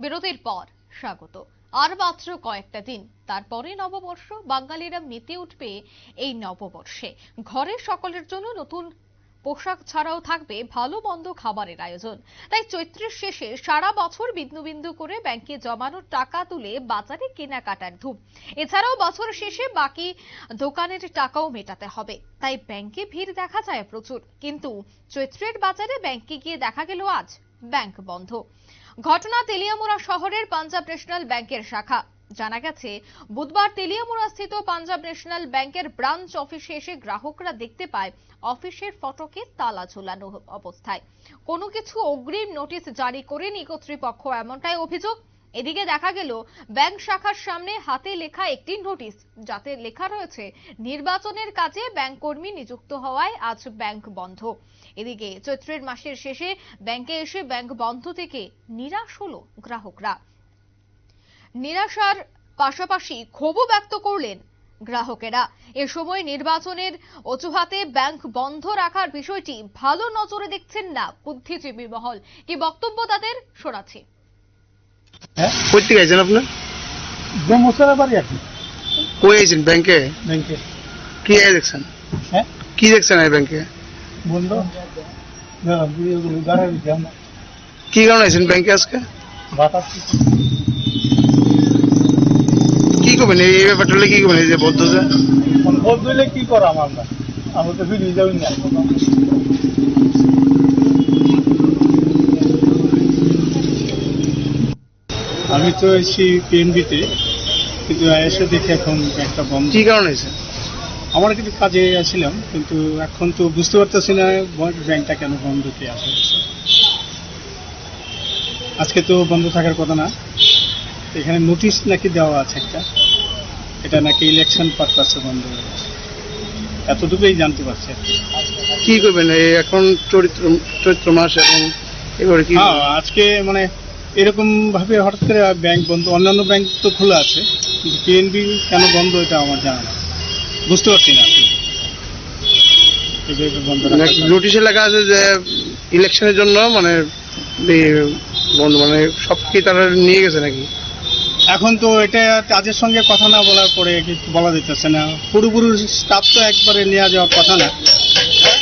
বিরতির পর স্বাগত। আর মাত্র কয়েকটা দিন, তারপরে নববর্ষ, বাঙালিরা মেতে উঠবে এই নববর্ষে। ঘরের সকলের জন্য নতুন পোশাক ছাড়াও থাকবে ভালো মন্দ খাবারের আয়োজন। তাই চৈত্রের শেষে সারা বছর বিন্দু বিন্দু করে ব্যাংকে জমানোর টাকা তুলে বাজারে কেনাকাটার ধূপ। এছাড়াও বছর শেষে বাকি দোকানের টাকাও মেটাতে হবে। তাই ব্যাংকে ভিড় দেখা যায় প্রচুর। কিন্তু চৈত্রের বাজারে ব্যাংকে গিয়ে দেখা গেল আজ ব্যাংক বন্ধ। ঘটনা তেলিয়ামুড়া শহরের পাঞ্জাব ন্যাশনাল ব্যাংকের শাখা। জানা গেছে, বুধবার তেলিয়ামুড়া স্থিত পাঞ্জাব ন্যাশনাল ব্যাংকের ব্রাঞ্চ অফিসে এসে গ্রাহকরা দেখতে পায়, অফিসের ফটকে তালা ঝোলানো অবস্থায়। কোনো কিছু অগ্রিম নোটিশ জারি করেনি কর্তৃপক্ষ, এমনটাই অভিযোগ। এদিকে দেখা গেল, ব্যাংক শাখার সামনে হাতে লেখা একটি নোটিশ, যাতে লেখা রয়েছে, নির্বাচনের কাজে ব্যাংক কর্মী নিযুক্ত হওয়ায় আজ ব্যাংক বন্ধ। এদিকে চৈত্রের মাসের শেষে ব্যাংকে এসে ব্যাংক বন্ধ থেকে নিরাশ হলো গ্রাহকরা। নিরাশার পাশাপাশি ক্ষোভও ব্যক্ত করলেন গ্রাহকেরা। এ সময় নির্বাচনের অজুহাতে ব্যাংক বন্ধ রাখার বিষয়টি ভালো নজরে দেখছেন না বুদ্ধিজীবী মহল। কি বক্তব্য তাদের শোনাচ্ছি। হ্যাঁ? কোথেকে গেছেন আপনার ব্রহ্মসরা বাড়ি আর কি। কই আছেন ব্যাংকে? ব্যাংকে। কি আয় দেখছেন? হ্যাঁ? কি দেখছেন এই ব্যাংকে? বন্ধ কি কারণে ব্যাংকে আজকে? কি করবেন? এই ব্যাপারটা হলে কি করবেন? যে বদ্ধ যে দিলে কি করাম আমরা আমরা তো ফিরে যাবি না। আমি তো এসেছি পিএনবিতে কিন্তু এসে দেখি এখন একটা বন্ধ। কি কারণে আছেন আমার কিন্তু কাজে আসছিলাম কিন্তু এখন তো বুঝতে পারতেছি না ব্যাংকটা কেন বন্ধ কে আছে আজকে তো বন্ধ থাকার কথা না। এখানে নোটিশ নাকি দেওয়া আছে একটা। এটা নাকি ইলেকশন পারপাসে বন্ধ হয়ে গেছে। এতটুকুই জানতে পারছি আর কি। কি করবেন? এই এখন চরিত্র চৈত্র মাস এখন এবারে কি হ্যাঁ আজকে মানে এরকম ভাবে হঠাৎ করে ব্যাংক বন্ধ অন্যান্য ব্যাংক তো খোলা আছে কিন্তু পিএনবি কেন বন্ধ এটা আমার জানা না। বুঝতে পারছি না নোটিশে লেখা আছে যে ইলেকশনের জন্য মানে বন্ধ মানে সব কি তারা নিয়ে গেছে নাকি? এখন তো এটা কাজের সঙ্গে কথা না বলার পরে বলা যেতেছে না। পুরোপুরি স্টাফ তো একবারে নেওয়া যাওয়ার কথা না।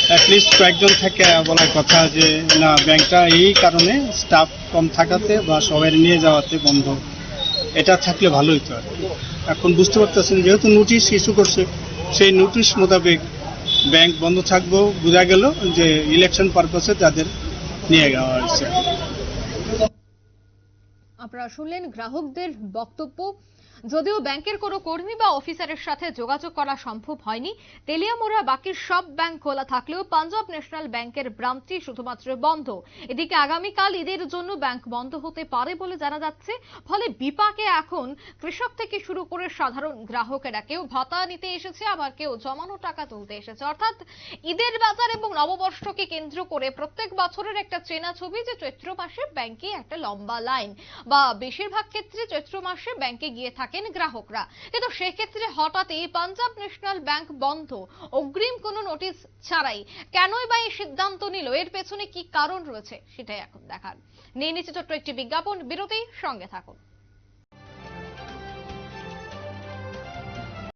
অ্যাটলিস্ট কয়েকজন থেকে বলার কথা যে, না, ব্যাংকটা এই কারণে স্টাফ কম থাকাতে বা সবাই নিয়ে যাওয়াতে বন্ধ। এটা থাকলে ভালো হতো আর এখন বুঝতে পারতেছেন, যেহেতু নোটিশ ইস্যু করছে, সেই নোটিশ মোতাবেক ব্যাংক বন্ধ থাকব বোঝা গেল যে ইলেকশন পারপাসে তাদের নিয়ে যাওয়া হয়েছে। আপনারা শুনলেন গ্রাহকদের বক্তব্য। যদিও ব্যাংকের কোনো কর্মী বা অফিসারের সাথে যোগাযোগ করা সম্ভব হয়নি, তেলিয়ামুড়া বাকি সব ব্যাংক খোলা থাকলেও পাঞ্জাব ন্যাশনাল ব্যাংকের ব্রাঞ্চটি শুধুমাত্র বন্ধ। এদিকে আগামীকাল ঈদের জন্য ব্যাংক বন্ধ হতে পারে বলে জানা যাচ্ছে, ফলে বিপাকে এখন কৃষক থেকে শুরু করে সাধারণ গ্রাহকেরা। কেউ ভাতা নিতে এসেছে, আবার কেউ জমানো টাকা তুলতে এসেছে। অর্থাৎ ঈদের বাজার এবং নববর্ষকে কেন্দ্র করে প্রত্যেক বছরের একটা চেনা ছবি যে চৈত্র মাসে ব্যাংকে একটা লম্বা লাইন, বা বেশিরভাগ ক্ষেত্রে চৈত্র মাসে ব্যাংকে গিয়ে থাকেন গ্রাহকরা। কিন্তু সেক্ষেত্রে হঠাৎই পাঞ্জাব ন্যাশনাল ব্যাংক বন্ধ। অগ্রিম কোনো নোটিশ ছাড়াই কেনই বা এই সিদ্ধান্ত নিল? এর পেছনে কি কারণ রয়েছে, সেটাই এখন দেখার। নিয়ে নিচ্ছে ছোট্ট একটি বিজ্ঞাপন বিরতি সঙ্গে থাকুন।